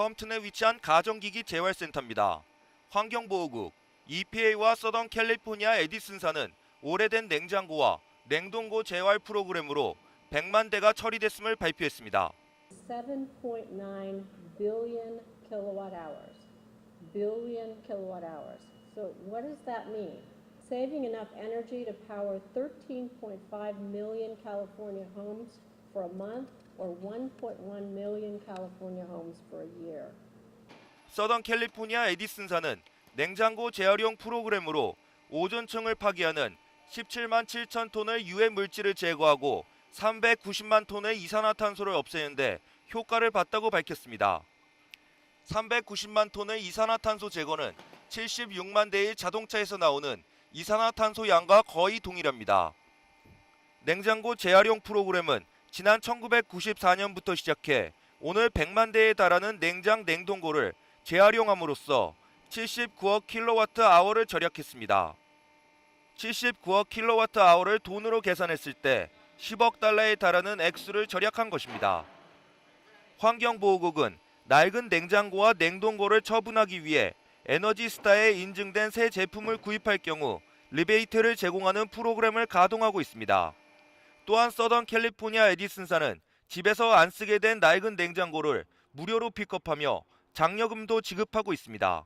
컴튼에 위치한 가정기기 재활센터입니다. 환경보호국 EPA와 서던 캘리포니아 에디슨사는 오래된 냉장고와 냉동고 재활 프로그램으로 100만 대가 처리됐음을 발표했습니다. 7.9 billion kilowatt hours. Billion kilowatt hours. So what does that mean? Saving enough energy to power 13.5 million California homes for a month or 1.1 million California homes for a year. 서던 캘리포니아 에디슨사는 냉장고 재활용 프로그램으로 오존층을 파괴하는 17만 7천 톤의 유해 물질을 제거하고 390만 톤의 이산화탄소를 없애는데 효과를 봤다고 밝혔습니다. 390만 톤의 이산화탄소 제거는 76만 대의 자동차에서 나오는 이산화탄소 양과 거의 동일합니다. 냉장고 재활용 프로그램은 지난 1994년부터 시작해 오늘 100만 대에 달하는 냉장 냉동고를 재활용함으로써 79억 킬로와트 아워를 절약했습니다. 79억 킬로와트 아워를 돈으로 계산했을 때 10억 달러에 달하는 액수를 절약한 것입니다. 환경보호국은 낡은 냉장고와 냉동고를 처분하기 위해 에너지스타에 인증된 새 제품을 구입할 경우 리베이트를 제공하는 프로그램을 가동하고 있습니다. 또한 서던 캘리포니아 에디슨사는 집에서 안 쓰게 된 낡은 냉장고를 무료로 픽업하며 장려금도 지급하고 있습니다.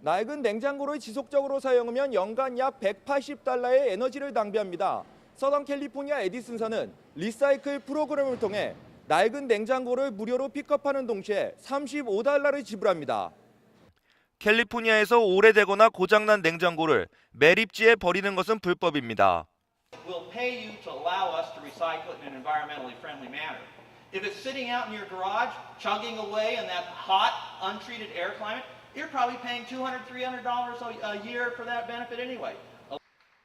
낡은 냉장고를 지속적으로 사용하면 연간 약 180달러의 에너지를 낭비합니다. 서던 캘리포니아 에디슨사는 리사이클 프로그램을 통해 낡은 냉장고를 무료로 픽업하는 동시에 35달러를 지불합니다. 캘리포니아에서 오래되거나 고장난 냉장고를 매립지에 버리는 것은 불법입니다. Will pay you to allow us to recycle it in an environmentally friendly manner. If it's sitting out in your garage, chugging away in that hot, untreated air climate, you're probably paying $200, $300 a, year for that benefit anyway.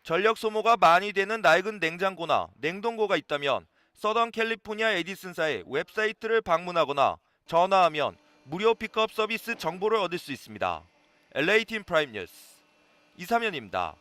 전력 소모가 많이 되는 낡은 냉장고나 냉동고가 있다면 서던 캘리포니아 에디슨사의 웹사이트를 방문하거나 전화하면 무료 픽업 서비스 정보를 얻을 수 있습니다. LA 팀 프라임 뉴스 이사면입니다.